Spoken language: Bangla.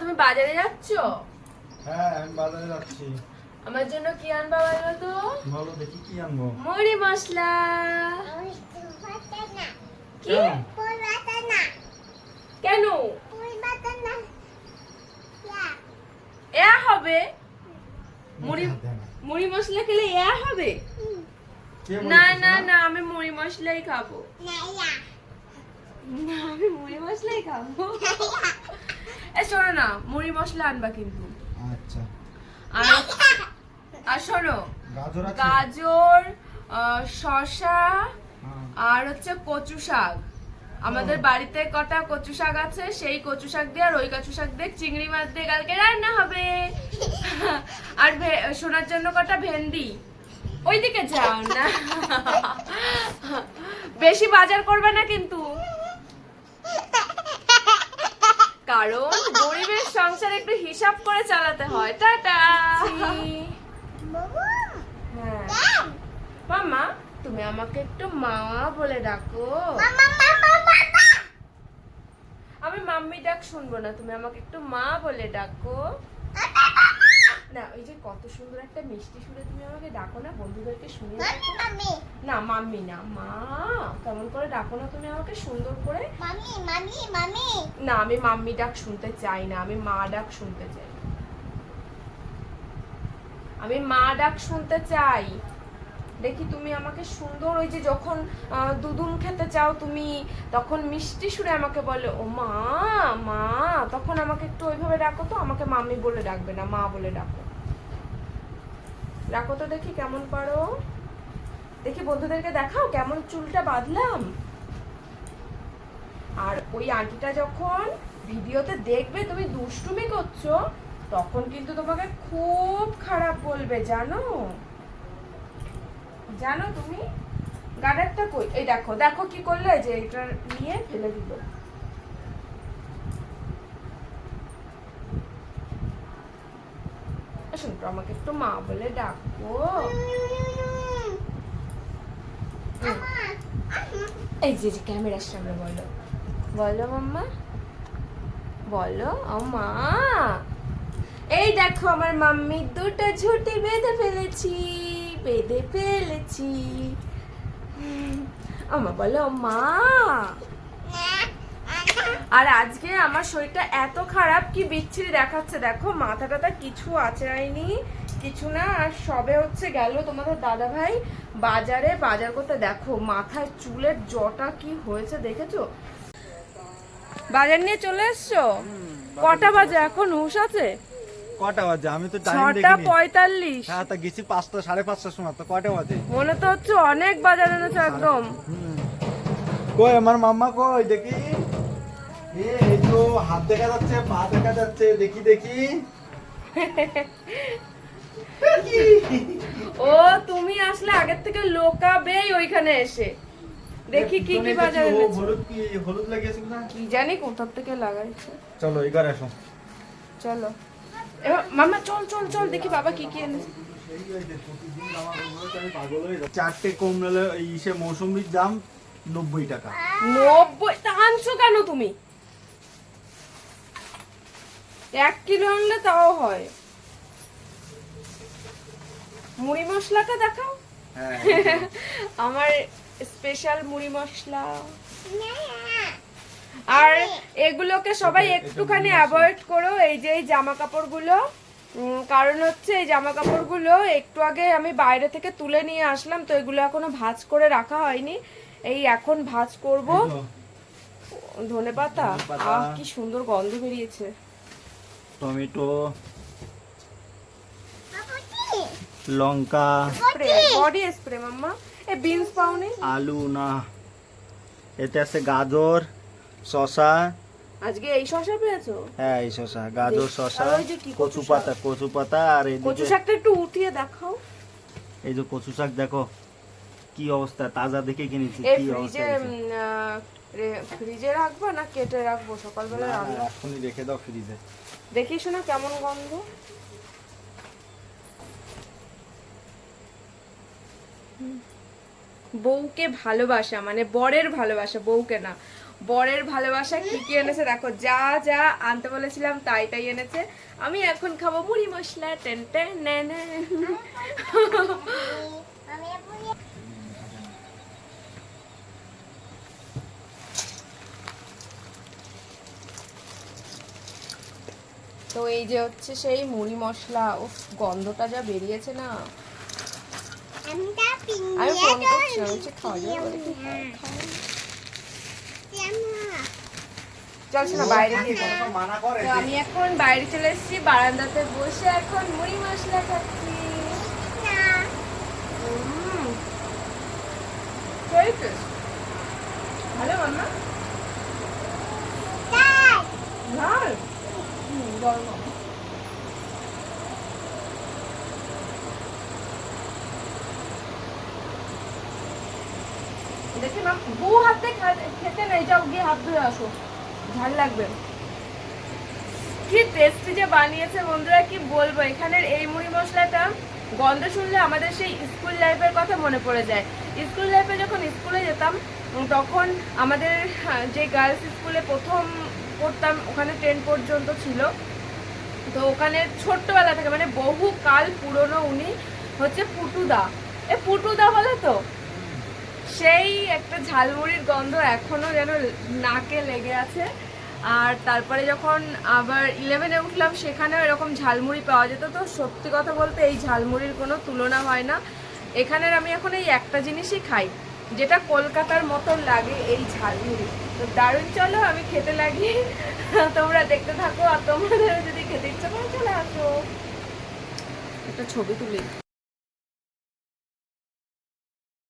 তুমি বাজারে যাচ্ছ? হ্যাঁ আমি বাজারে যাচ্ছি। আমার জন্য কি আনবা বলো তো? বলো দেখি কি আনব। মুড়ি মশলা। কি? কেন? কেন? এ হবে। মুড়ি মুড়ি মশলা খেলে এ হবে? না না না? আমি মুড়ি মশলাই খাব। না। আমি মুড়ি মশলাই খাব। এ শোনো না মুড়ি মশলা আনবা কিন্তু। আচ্ছা। আর আর শোনো গাজর আছে? গাজর শসা হ্যাঁ। আর হচ্ছে কচু শাক। আমাদের বাড়িতে কটা কচু শাক আছে সেই কচু শাক দিয়ে আর ওই কচু শাক দিয়ে চিংড়ি মাছ দিয়ে কালকে রান্না হবে। আর ভে- সোনার জন্য কটা ভেন্ডি। ওইদিকে যাও না। বেশি বাজার করবে না কিন্তু। কারণ গরিবের সংসার একটু হিসাব করে চালাতে হয়। টাটা। হ্যাঁ। মামা তুমি আমাকে একটু মা বলে ডাকো। আমি মাম্মি ডাক শুনব না তুমি আমাকে একটু মা বলে ডাকো। না ওই যে কত সুন্দর একটা মিষ্টি সুরে তুমি আমাকে ডাকো না বন্ধুদেরকে শুনে। না মাম্মি না মা কেমন করে ডাকো না তুমি আমাকে সুন্দর করে। না আমি মাম্মি ডাক শুনতে চাই না আমি মা ডাক শুনতে চাই। আমি মা ডাক শুনতে চাই। দেখি তুমি আমাকে সুন্দর ওই যে যখন দুদুম খেতে চাও তুমি, তখন মিষ্টি সুরে আমাকে বলে, ও মা মা, তখন আমাকে একটু ওইভাবে ডাকো তো, আমাকে মামি বলে ডাকবে না, মা বলে ডাকো। ডাকো তো দেখি কেমন পারো। দেখি বন্ধুদেরকে দেখাও কেমন চুলটা বাঁধলাম। আর ওই আন্টিটা যখন ভিডিওতে দেখবে তুমি দুষ্টুমি করছ, তখন কিন্তু তোমাকে খুব খারাপ বলবে, জানো? জানো তুমি? গার্ডারটা কই? এই দেখো দেখো কি করলে? যে এটা নিয়ে ফেলে দিল। আসুন তো আমাকে একটু মা বলে ডাকো। এই যে ক্যামেরার সামনে বলো। বলো, মাম্মা। বলো, ও এই দেখো, আমার মাম্মি দুটো ঝুটি বেঁধে ফেলেছি। বেঁধে ফেলেছি। আমা বলো মা। আর আজকে আমার শরীরটা এত খারাপ কি বিচ্ছিরি দেখাচ্ছে? দেখো মাথা টাথা কিছু আচড়ায়নি কিছু না। আর সবে হচ্ছে গেল তোমাদের দাদা ভাই বাজারে বাজার করতে। দেখো মাথায় চুলের জটা কি হয়েছে দেখেছ? বাজার নিয়ে চলে এসছো? কটা বাজে এখন? হুশ আছে? কটা বাজে? আমি তো টাইম ছটা দেখিনি। পঁয়তাল্লিশ। হ্যাঁ তা গেছি পাঁচটা সাড়ে পাঁচটার সময় তো কটা বাজে? মনে তো হচ্ছে অনেক বাজার এনেছো একদম। কই আমার মাম্মা কই? দেখি। এই তো হাত দেখা যাচ্ছে পা দেখা যাচ্ছে। দেখি দেখি। ও তুমি আসলে আগের থেকে লোকাবেই ওইখানে এসে। দেখি কি কি বাজার এনেছো। হলুদ কি হলুদ লাগিয়েছিল না কি জানি কোথার থেকে লাগাইছে। চলো এগার আসো। চলো। এবার মামা চল চল চল দেখি বাবা কি কি এনেছে চারটে কমলা এই সে মৌসুমির দাম নব্বই টাকা। নব্বই? তা আনছো কেন তুমি? এক কিলো আনলে তাও হয়। মুড়ি মশলাটা দেখাও। হ্যাঁ আমার স্পেশাল মুড়ি মশলা। আর এগুলোকে সবাই একটুখানি অ্যাভয়েড করো এই যে এই জামা কাপড়গুলো কারণ হচ্ছে এই জামা কাপড়গুলো একটু আগে আমি বাইরে থেকে তুলে নিয়ে আসলাম তো এগুলো এখনও ভাঁজ করে রাখা হয়নি। এই এখন ভাজ করব। ধনে পাতা ধনেপাতা। আহ কি সুন্দর গন্ধ বেরিয়েছে। টমেটো। লঙ্কা। Spray body spray mamma. এ বিনস পাওনি? আলু না। এতে আছে গাজর। শসা আজকে এই শসা পেয়েছ? হ্যাঁ এই শসা গাজর দেখ, যে কচু পাতা কচু পাতা আর কচু শাকটা একটু উঠিয়ে দেখাও। এই যে কচু শাক দেখো কি অবস্থা তাজা দেখে কিনেছি কি অবস্থা ফ্রিজে রাখব না কেটে রাখব? সকালবেলা রান্না। এখনই রেখে দাও ফ্রিজে। দেখিস না কেমন গন্ধ। বউকে ভালোবাসা মানে বরের ভালোবাসা বউকে না। বরের ভালোবাসা কি কি এনেছে দেখো যা যা আনতে বলেছিলাম তাই তাই এনেছে আমি এখন খাব মুড়ি মশলা টেন টেন। তো এই যে হচ্ছে সেই মুড়ি মশলা ও গন্ধটা যা বেরিয়েছে না আমি ফোন করছি খাওয়া যাবে। বাইরে আমি এখন বাইরে চলে এসেছি বারান্দাতে বসে এখন মুড়ি মশলা খাচ্ছি। দেখে না বউ হাতে খেতে নেই, যাও গিয়ে হাত ধুয়ে আসো। লাগবে। বানিয়েছে বন্ধুরা, কি বলব? এখানের এই মুড়ি মশলাটা গন্ধ শুনলে আমাদের সেই স্কুল লাইফের কথা মনে পড়ে যায়। স্কুল লাইফে যখন স্কুলে যেতাম তখন আমাদের যে গার্লস স্কুলে প্রথম পড়তাম, ওখানে টেন পর্যন্ত ছিল। তো ওখানে ছোট্টবেলা থেকে মানে বহু কাল পুরনো উনি হচ্ছে পুটুদা। এ পুটুদা বলে তো? সেই একটা ঝালমুড়ির গন্ধ এখনও যেন নাকে লেগে আছে। আর তারপরে যখন আবার ইলেভেনে উঠলাম, সেখানেও এরকম ঝালমুড়ি পাওয়া যেত। তো সত্যি কথা বলতে এই ঝালমুড়ির কোনো তুলনা হয় না। এখানের আমি এখন এই একটা জিনিসই খাই, যেটা কলকাতার মতন লাগে এই ঝালমুড়ি। তো দারুণ, চলো আমি খেতে লাগি। তোমরা দেখতে থাকো, আর তোমাদের যদি খেতে ইচ্ছা করে চলে আসো। একটা ছবি তুলি।